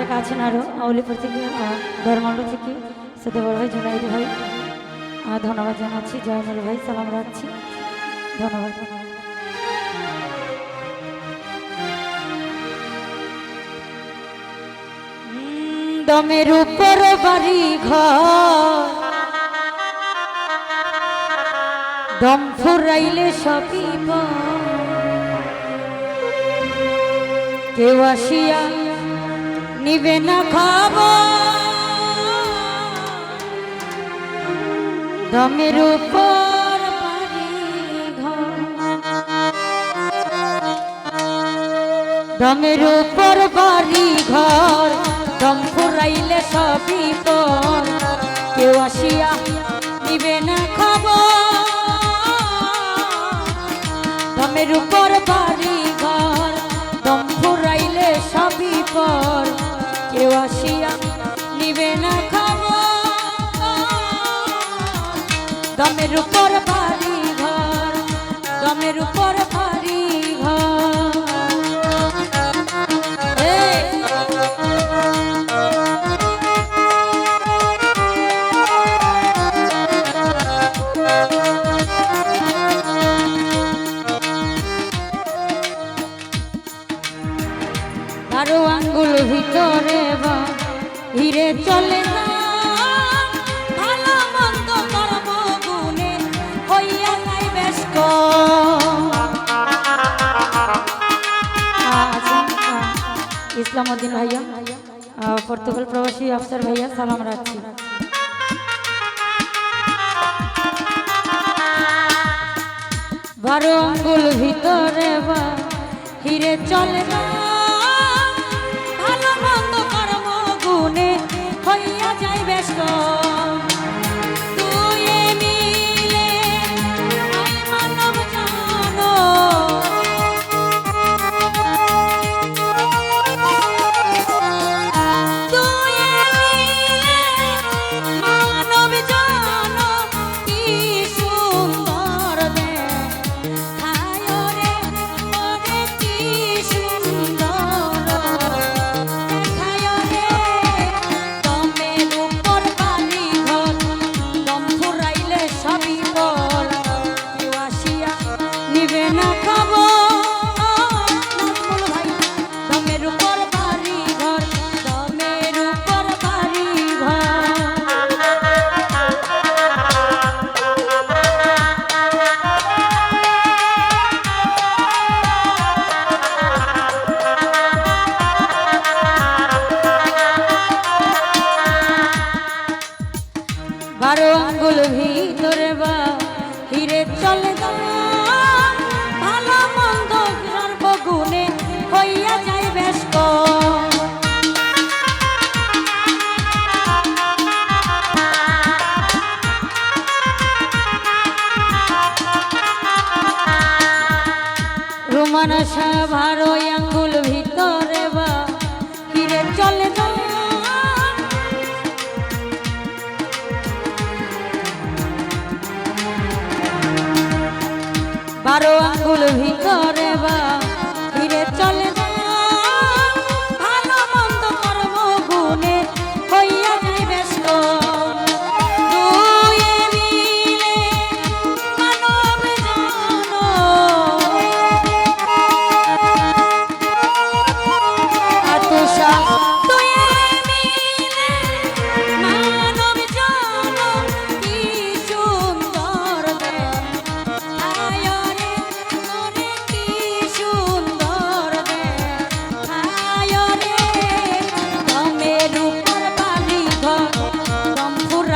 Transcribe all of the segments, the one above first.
জায়গা আছেন আরও আউলিপুর থেকে ধর্মান্ড থেকে সাথে বড় ভাই জুনাইদ ভাই। ধন্যবাদ জানাচ্ছি। জয়নুর ভাই, সালাম রাখছি। ধন্যবাদ ধন্যবাদ। দমের উপর বাড়ি ঘর। দম ফুরাইলে সবই কেউ আসিয়া নিবে না খবর। দমের উপর দমের উপর বাড়ি ঘর। দম ফুরাইলে সবই পর। কেউ আসিয়া নিবে না খবর। দমের উপর বারো আঙ্গুল ভিতরে বা। হিরে চলে না ভালো মন্দ কর্ম গুণে হইয়া নাই ব্যস্ত। ইসলাম উদ্দিন ভাইয়া পর্তুগাল প্রবাসী আফসার ভাইয়া, সালাম রাখছি। বারো আঙ্গুল ভিতরে বা, হিরে চলে না ভারো আঙ্গুল ভিতরে বা। হিরে চলে বারো আঙ্গুল ভিতরে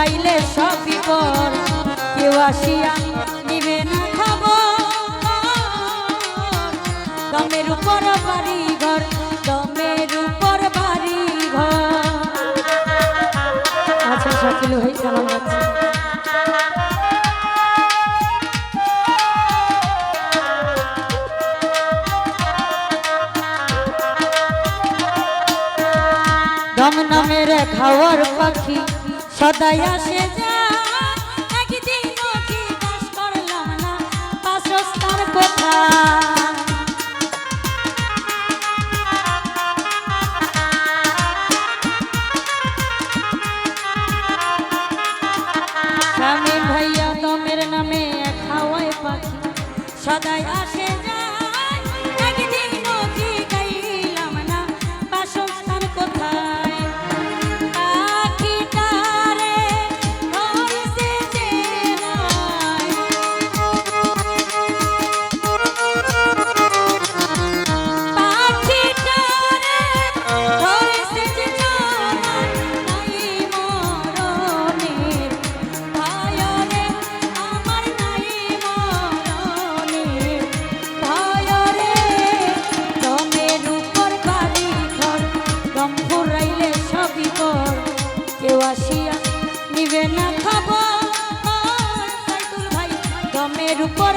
ফুরাইলে সবই পর কেউ আসিয়া নিবে না খবর। দমের উপর বাড়ি ঘর দমের উপর বাড়ি ঘর আচ্ছা শাকিল ভাই সালাম দম নামের খাওয়ার পাখি সদাই আসে কর কেউ আসিয়া নিবে না খবর। ভাই দমের উপর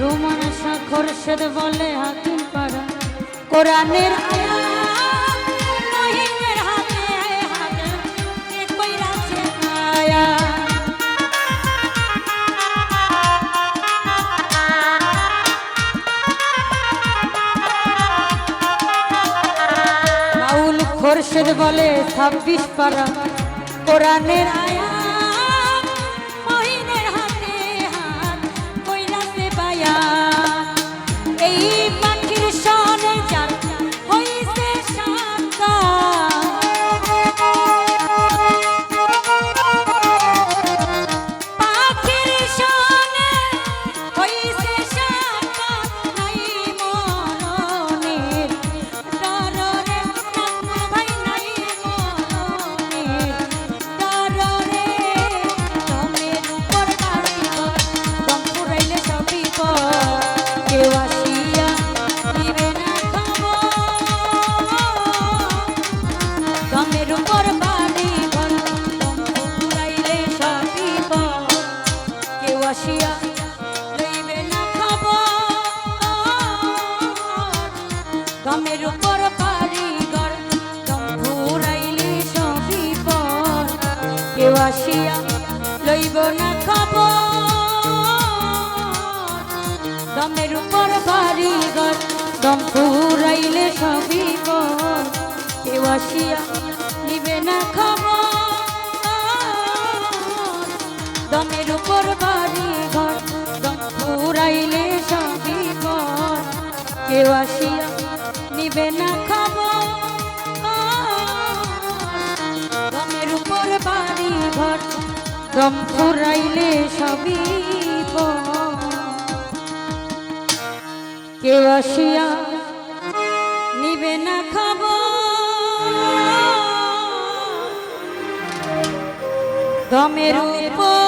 রোমান সাক্ষর সেদ বলে হাকিম পাড়া। কোরআনের আয়া। খোরশেদ বলে ছাব্বিশ পারা কোরআনের আয়াত না খবর। দমের উপর বাড়ি ঘর, দম ফুরাইলে সবই পর। কেউ আসিয়া নিবে না খবর। দমের উপর বাড়ি ঘর, দম ফুরাইলে সবই পর। কেউ আসিয়া নিবে না খবর। দম ফুরাইলে সবই কেউ আসিয়া নিবে না খাব দমের উপর